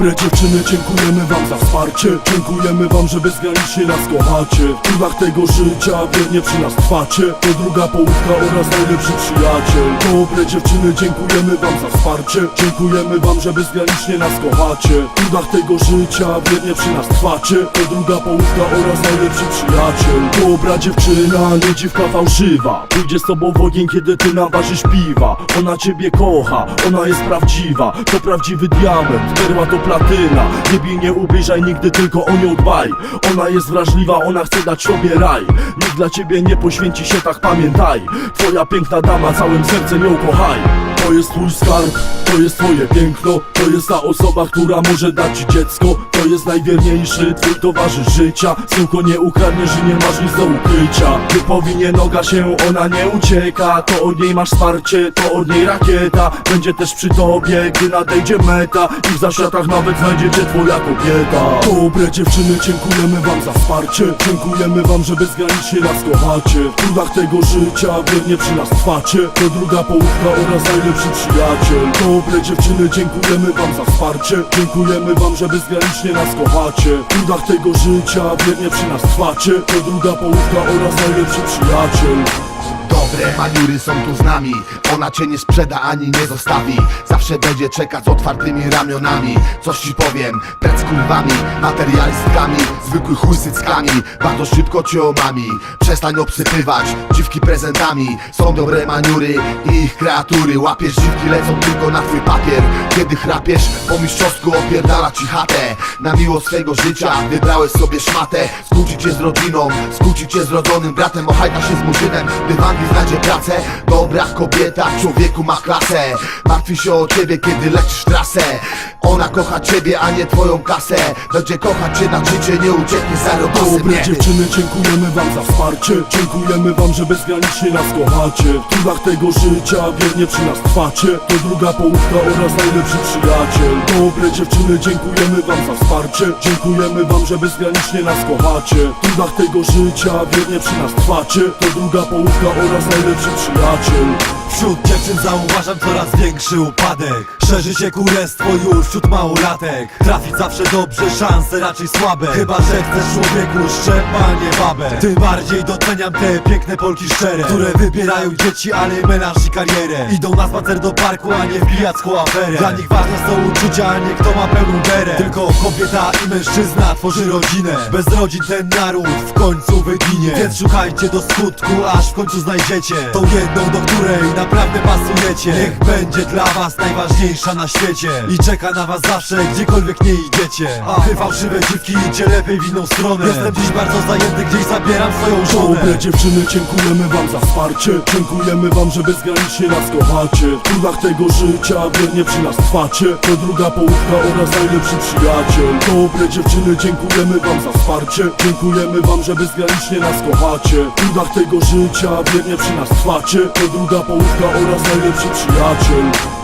Dobre dziewczyny, dziękujemy wam za wsparcie. Dziękujemy wam, że bezgranicznie nas kochacie. W trudach tego życia wiernie przy nas trwacie. To druga połówka oraz najlepszy przyjaciel. Dobre dziewczyny, dziękujemy wam za wsparcie. Dziękujemy wam, że bezgranicznie nas kochacie. W trudach tego życia wiernie przy nas trwacie. To druga połówka oraz najlepszy przyjaciel. Dobra dziewczyna, nie dziwka fałszywa. Pójdzie z tobą w ogień, kiedy ty naważysz piwa. Ona ciebie kocha, ona jest prawdziwa. To prawdziwy diament, perła to platyna. Nie bij, nie ubliżaj, nigdy tylko o nią dbaj. Ona jest wrażliwa, ona chce dać tobie raj. Nikt dla ciebie nie poświęci się, tak pamiętaj. Twoja piękna dama, całym sercem ją kochaj To jest twój skarb, to jest twoje piękno To jest ta osoba, która może dać ci dziecko. To jest najwierniejszy twój towarzysz życia. Syłko nie ukradniesz i nie masz nic do ukrycia. Nie powinie noga się, ona nie ucieka. To od niej masz wsparcie, to od niej rakieta. Będzie też przy tobie, gdy nadejdzie meta. I w zaświatach nawet znajdziecie twoja kobieta. Dobre dziewczyny, dziękujemy wam za wsparcie. Dziękujemy wam, że bezgranicznie nas kochacie. W trudach tego życia wiernie przy nas trwacie. To druga połówka oraz najlepszy przyjaciel. Dobre dziewczyny, dziękujemy wam za wsparcie. Dziękujemy wam, że bezgranicznie nas kochacie. W trudach tego życia wiernie przy nas trwacie. To druga połówka oraz najlepszy przyjaciel Dobre maniury są tu z nami. Ona cię nie sprzeda ani nie zostawi. Zawsze będzie czekać z otwartymi ramionami. Coś ci powiem, pred kurwami Materialistkami, zwykłych chuj cyckami. Bardzo szybko cię omami. Przestań obsypywać dziwki prezentami. Są dobre maniury i ich kreatury. Łapiesz dziwki, lecą tylko na twój papier. Kiedy chrapiesz, po mistrzowsku opierdala ci chatę. Na miłość swego życia wybrałeś sobie szmatę. Skłócić cię z rodziną, skłócić cię z rodzonym bratem. Ochajta się z murzynem, by w znajdzie pracę. Dobra kobieta, człowieku ma klasę. Martwi się o ciebie, kiedy lecisz trasę Ona kocha ciebie, a nie twoją kasę. Będzie kochać cię na życie, nie ucieknie za robosem Dobre nie. dziewczyny, dziękujemy wam za wsparcie. Dziękujemy wam, że bezgranicznie nas kochacie. W trudach tego życia wiernie przy nas trwacie. To druga połówka oraz najlepszy przyjaciel. Dobre dziewczyny, dziękujemy wam za wsparcie. Dziękujemy wam, że bezgranicznie nas kochacie. W trudach tego życia wiernie przy nas trwacie. To druga połówka oraz najlepszy przyjaciel Wśród dziewczyn zauważam coraz większy upadek. Szerzy się kurestwo już wśród małolatek. Trafić zawsze dobrze, szanse raczej słabe. Chyba, że chcesz człowieku szczepa, nie babę. Tym bardziej doceniam te piękne Polki szczere Które wybierają dzieci, ale melanż i karierę. Idą na spacer do parku, a nie wbijać aferę. Dla nich ważne są uczucia, a nie kto ma pełną berę Tylko kobieta i mężczyzna tworzy rodzinę. Bez rodzin ten naród w końcu wyginie. Więc szukajcie do skutku, aż w końcu znajdziecie Tą jedną, do której naprawdę pasujecie. Niech będzie dla was najważniejsza na świecie. I czeka na was zawsze, gdziekolwiek nie idziecie. A wy fałszywe dziwki idźcie lepiej w inną stronę. Jestem dziś bardzo zajęty, gdzieś zabieram swoją żonę. Dobre dziewczyny, dziękujemy wam za wsparcie. Dziękujemy wam, że bezgranicznie nas kochacie. W trudach tego życia wiernie przy nas trwacie. To druga połówka oraz najlepszy przyjaciel. Dobre dziewczyny, dziękujemy wam za wsparcie. Dziękujemy wam, że bezgranicznie nas kochacie. W trudach tego życia wiernie przy nas trwacie. To druga połówka oraz najlepszy przyjaciel